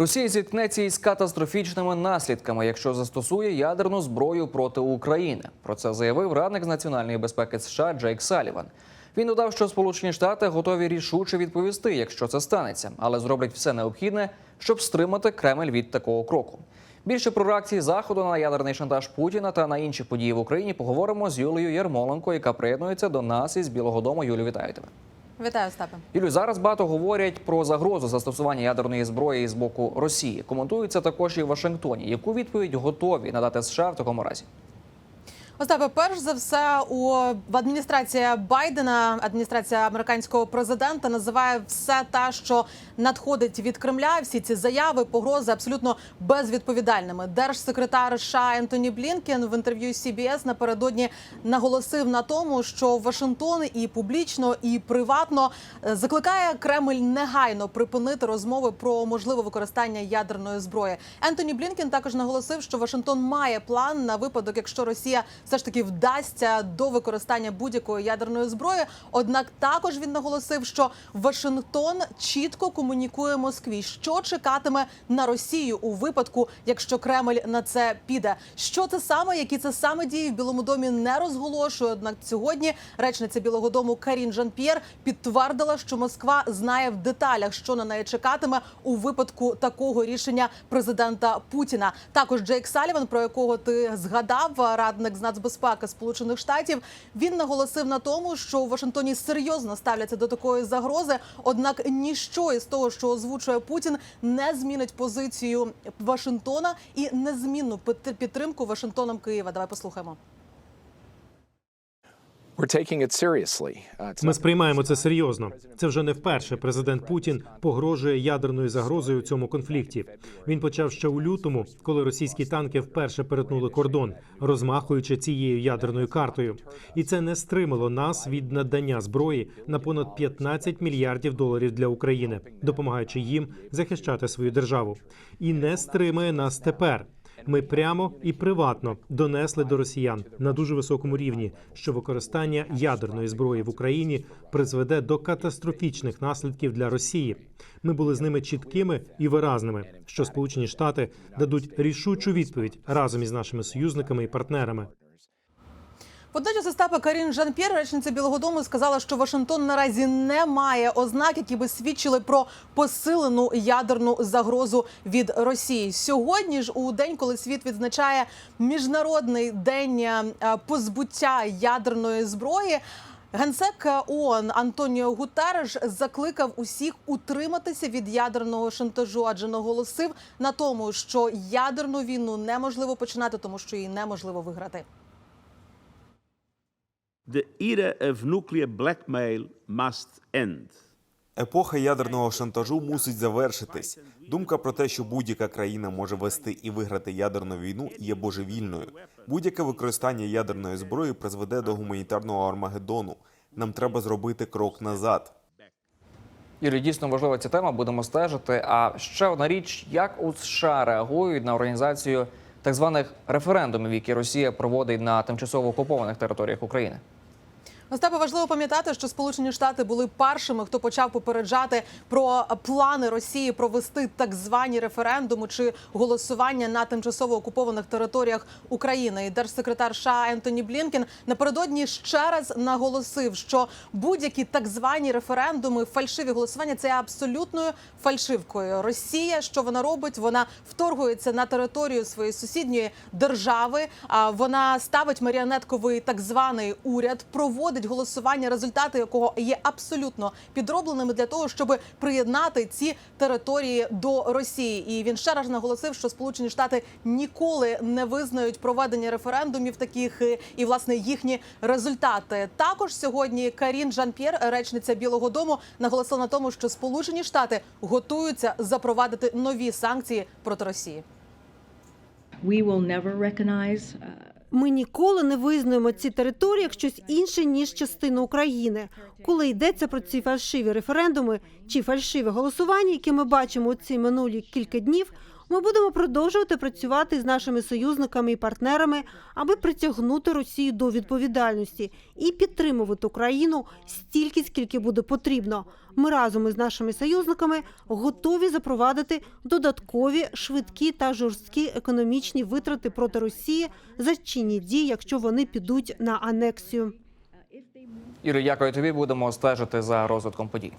Росія зіткнеться із катастрофічними наслідками, якщо застосує ядерну зброю проти України. Про це заявив радник з національної безпеки США Джейк Саліван. Він додав, що Сполучені Штати готові рішуче відповісти, якщо це станеться, але зроблять все необхідне, щоб стримати Кремль від такого кроку. Більше про реакції заходу на ядерний шантаж Путіна та на інші події в Україні поговоримо з Юлією Ярмоленко, яка приєднується до нас із Білого Дому. Юлю, вітаю тебе. Вітаю, Остапе. Юлю, зараз багато говорять про загрозу застосування ядерної зброї з боку Росії. Коментується також і в Вашингтоні. Яку відповідь готові надати США в такому разі? Остапе, перш за все, у адміністрація Байдена, адміністрація американського президента називає все те, що надходить від Кремля. Всі ці заяви, погрози абсолютно безвідповідальними. Держсекретар США Ентоні Блінкен в інтерв'ю CBS напередодні наголосив на тому, що Вашингтон і публічно, і приватно е, закликає Кремль негайно припинити розмови про можливе використання ядерної зброї. Ентоні Блінкен також наголосив, що Вашингтон має план на випадок, якщо Росія все ж таки вдасться до використання будь-якої ядерної зброї. Однак також він наголосив, що Вашингтон чітко комунікує Москві, що чекатиме на Росію у випадку, якщо Кремль на це піде. Що це саме, які це саме дії в Білому домі не розголошує. Однак сьогодні речниця Білого Дому Карін Жан-П'єр підтвердила, що Москва знає в деталях, що на неї чекатиме у випадку такого рішення президента Путіна. Також Джейк Саліван, про якого ти згадав, радник з нацбезпеки Сполучених Штатів, він наголосив на тому, що у Вашингтоні серйозно ставляться до такої загрози. Однак ніщо із того, що озвучує Путін, не змінить позицію Вашингтона і незмінну під- підтримку Вашингтоном Києва. Давай послухаємо. Ми сприймаємо це серйозно. Це вже не вперше. Президент Путін погрожує ядерною загрозою у цьому конфлікті. Він почав ще у лютому, коли російські танки вперше перетнули кордон, розмахуючи цією ядерною картою. І це не стримало нас від надання зброї на понад 15 мільярдів доларів для України, допомагаючи їм захищати свою державу. І не стримує нас тепер. Ми прямо і приватно донесли до росіян на дуже високому рівні, що використання ядерної зброї в Україні призведе до катастрофічних наслідків для Росії. Ми були з ними чіткими і виразними, що Сполучені Штати дадуть рішучу відповідь разом із нашими союзниками і партнерами. Водночас Остапа Карін Жан-П'єр, речниця Білого Дому, сказала, що Вашингтон наразі не має ознак, які би свідчили про посилену ядерну загрозу від Росії. Сьогодні ж, у день, коли світ відзначає міжнародний день е, позбуття ядерної зброї. Генсек ООН Антоніо Гутереш закликав усіх утриматися від ядерного шантажу, адже наголосив на тому, що ядерну війну неможливо починати, тому що її неможливо виграти. The era of nuclear blackmail must end. Епоха ядерного шантажу мусить завершитись. Думка про те, що будь-яка країна може вести і виграти ядерну війну, є божевільною. Будь-яке використання ядерної зброї призведе до гуманітарного армагеддону. Нам треба зробити крок назад. Юлі, дійсно важлива ця тема. Будемо стежити. А ще одна річ: як у США реагують на організацію так званих референдумів, які Росія проводить на тимчасово окупованих територіях України? Остапе, важливо пам'ятати, що Сполучені Штати були першими, хто почав попереджати про плани Росії провести так звані референдуми чи голосування на тимчасово окупованих територіях України. І держсекретар США Ентоні Блінкен напередодні ще раз наголосив, що будь-які так звані референдуми, фальшиві голосування це абсолютною фальшивкою. Росія, що вона робить? Вона вторгується на територію своєї сусідньої держави. А вона ставить маріонетковий так званий уряд, проводить голосування, результати якого є абсолютно підробленими для того, щоб приєднати ці території до Росії. І він ще раз наголосив, що Сполучені Штати ніколи не визнають проведення референдумів таких е, і власне їхні результати. Також сьогодні Карін Жан-П'єр, речниця Білого Дому, наголосила на тому, що Сполучені Штати готуються запровадити нові санкції проти Росії. we will never recognize Ми ніколи не визнаємо ці території як щось інше ніж частину України. Коли йдеться про ці фальшиві референдуми чи фальшиві голосування, які ми бачимо у ці минулі кілька днів, Ми будемо продовжувати працювати з нашими союзниками і партнерами, аби притягнути Росію до відповідальності і підтримувати Україну стільки, скільки буде потрібно. Ми разом із нашими союзниками готові запровадити додаткові швидкі та жорсткі економічні витрати проти Росії за чинні дії, якщо вони підуть на анексію. Іри, дякую тобі. Будемо стежити за розвитком подій.